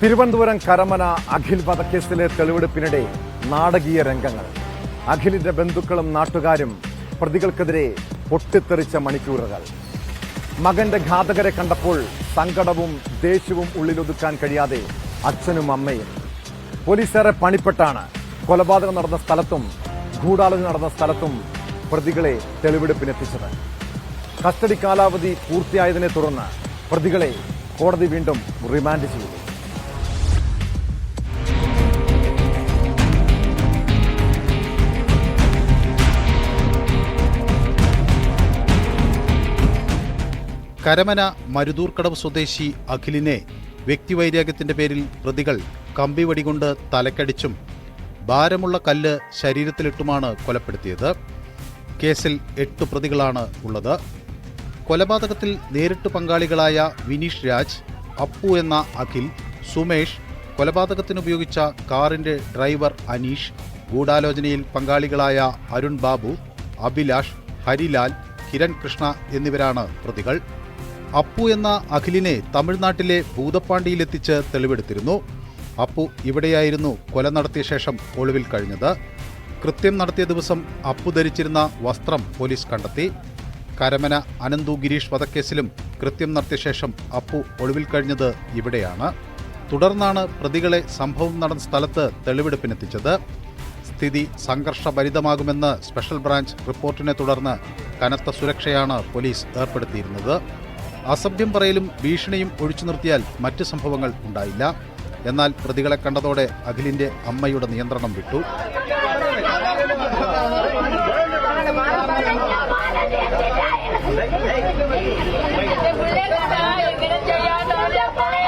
തിരുവനന്തപുരം കരമന അഖിൽ വധക്കേസിലെ തെളിവെടുപ്പിനിടെ നാടകീയ രംഗങ്ങൾ. അഖിലിന്റെ ബന്ധുക്കളും നാട്ടുകാരും പ്രതികൾക്കെതിരെ പൊട്ടിത്തെറിച്ച മണിക്കൂറുകൾ. മകന്റെ ഘാതകരെ കണ്ടപ്പോൾ സങ്കടവും ദേഷ്യവും ഉള്ളിലൊതുക്കാൻ കഴിയാതെ അച്ഛനും അമ്മയും. പോലീസേറെ പണിപ്പെട്ടാണ് കൊലപാതകം നടന്ന സ്ഥലത്തും ഗൂഢാലോചന നടന്ന സ്ഥലത്തും പ്രതികളെ തെളിവെടുപ്പിനെത്തിച്ചത്. കസ്റ്റഡി കാലാവധി പൂർത്തിയായതിനെ തുടർന്ന് പ്രതികളെ കോടതി വീണ്ടും റിമാൻഡ് ചെയ്തു. കരമന മരുതൂർക്കടവ് സ്വദേശി അഖിലിനെ വ്യക്തിവൈരാഗ്യത്തിന്റെ പേരിൽ പ്രതികൾ കമ്പി കൊണ്ട് തലക്കടിച്ചും ഭാരമുള്ള കല്ല് ശരീരത്തിലിട്ടുമാണ് കൊലപ്പെടുത്തിയത്. കേസിൽ എട്ട് പ്രതികളാണ് ഉള്ളത്. കൊലപാതകത്തിൽ നേരിട്ട് പങ്കാളികളായ വിനീഷ് രാജ് അപ്പു എന്ന അഖിൽ സുമേഷ് കൊലപാതകത്തിനുപയോഗിച്ച കാറിന്റെ ഡ്രൈവർ അനീഷ് ഗൂഢാലോചനയിൽ പങ്കാളികളായ അരുൺ ബാബു അഭിലാഷ് ഹരിലാൽ കിരൺ കൃഷ്ണ എന്നിവരാണ് പ്രതികൾ. അപ്പു എന്ന അഖിലിനെ തമിഴ്നാട്ടിലെ ഭൂതപ്പാണ്ടിയിലെത്തിച്ച് തെളിവെടുത്തിരുന്നു. അപ്പു ഇവിടെയായിരുന്നു കൊല നടത്തിയ ശേഷം ഒളിവിൽ കഴിഞ്ഞത്. കൃത്യം നടത്തിയ ദിവസം അപ്പു ധരിച്ചിരുന്ന വസ്ത്രം പോലീസ് കണ്ടെത്തി. കരമന അനന്തു ഗിരീഷ് വധക്കേസിലും കൃത്യം നടത്തിയ ശേഷം അപ്പു ഒളിവിൽ കഴിഞ്ഞത് ഇവിടെയാണ്. തുടർന്നാണ് പ്രതികളെ സംഭവം നടന്ന സ്ഥലത്ത് തെളിവെടുപ്പിനെത്തിച്ചത്. സ്ഥിതി സംഘർഷഭരിതമാകുമെന്ന് സ്പെഷ്യൽ ബ്രാഞ്ച് റിപ്പോർട്ടിനെ തുടർന്ന് കനത്ത സുരക്ഷയാണ് പോലീസ് ഏർപ്പെടുത്തിയിരുന്നത്. അസഭ്യം പറയലും ഭീഷണിയും ഒഴിച്ചു നിർത്തിയാൽ മറ്റ് സംഭവങ്ങൾ ഉണ്ടായില്ല. എന്നാൽ പ്രതികളെ കണ്ടതോടെ അഖിലിന്റെ അമ്മയുടെ നിയന്ത്രണം വിട്ടു എന്റെ പിള്ളേ കണ്ടാ ഇങ്ങനെ ചെയ്യാൻ തോന്നിയപ്പോഴേ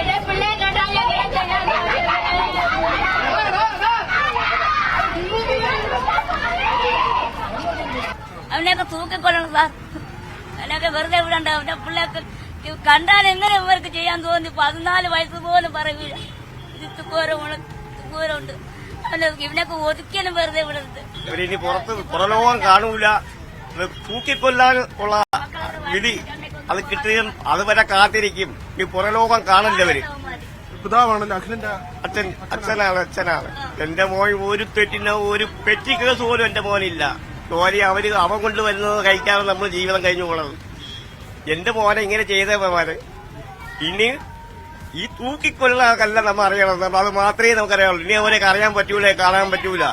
എന്റെ പിള്ളേ കണ്ടാ ഇങ്ങനെ ചെയ്യാൻ അവനെയൊക്കെ സാർ. അവനെയൊക്കെ വെറുതെ വിടണ്ട. അവന്റെ പിള്ളേക്ക് കണ്ടാൽ എങ്ങനെ ഇവർക്ക് ചെയ്യാൻ തോന്നി പതിനാല് വയസ്സ് പോലും പറയൂല ഇത് തുക്കോരമുണ്ട് അവനെ ഇവനൊക്കെ ഒതുക്കിയാലും വെറുതെ വിടരുത്. ഇവരിനി പുറത്ത് പുറലോകം കാണൂല. തൂക്കിക്കൊല്ലാൻ ഉള്ള വിധി അത് കിട്ടുകയും അതുവരെ കാത്തിരിക്കും. ഈ പുറലോകം കാണില്ലവര് പിതാവാണല്ലോ അഖിലിന്റെ അച്ഛൻ അച്ഛനാണ് അച്ഛനാണ്. എന്റെ മോൻ ഒരു തെറ്റിന് ഒരു പെറ്റി കേസ് പോലും എന്റെ മോനില്ല. ജോലി അവർ അവൻ കൊണ്ടുവരുന്നത് കഴിക്കാതെ നമ്മൾ ജീവിതം കഴിഞ്ഞു പോകണം എന്റെ മോനെ ഇങ്ങനെ ചെയ്തവന്മാര് ഇനി ഈ തൂക്കിക്കൊല്ലാക്കല്ല നമ്മൾ അറിയണം അത് മാത്രമേ നമുക്കറിയാവുള്ളൂ ഇനി അവനെ അറിയാൻ പറ്റൂല കാണാൻ പറ്റൂല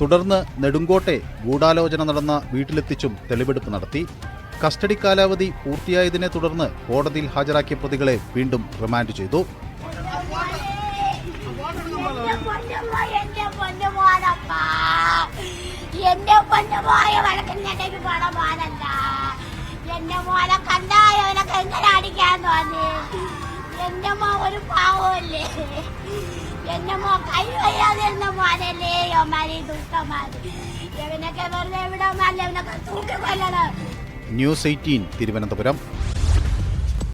തുടർന്ന് നെടുങ്കോട്ടെ ഗൂഢാലോചന നടന്ന വീട്ടിലെത്തിച്ചും തെളിവെടുപ്പ് നടത്തി കസ്റ്റഡി കാലാവധി പൂർത്തിയായതിനെ തുടർന്ന് കോടതിയിൽ ഹാജരാക്കിയ പ്രതികളെ വീണ്ടും റിമാൻഡ് ചെയ്തു എന്റെ പൊന്നുമോയ വഴക്കിനിടയ്ക്ക് പോണ മോനല്ല എന്റെ മോനെ കണ്ടായവനൊക്കെ എങ്ങനെ അടിക്കാൻ തോന്നി? എന്റെ മോ ഒരു പാവമല്ലേ? എന്റെ മോ കൈ വയ്യാതിരുന്ന മോനല്ലേ? യോമാരി ദുഷ്ടമാര് ഇവനൊക്കെ വെറുതെ എവിടെ നല്ല ഇവനൊക്കെ തൂക്കിക്കൊല്ലണം. News eighteen Thiruvananthapuram.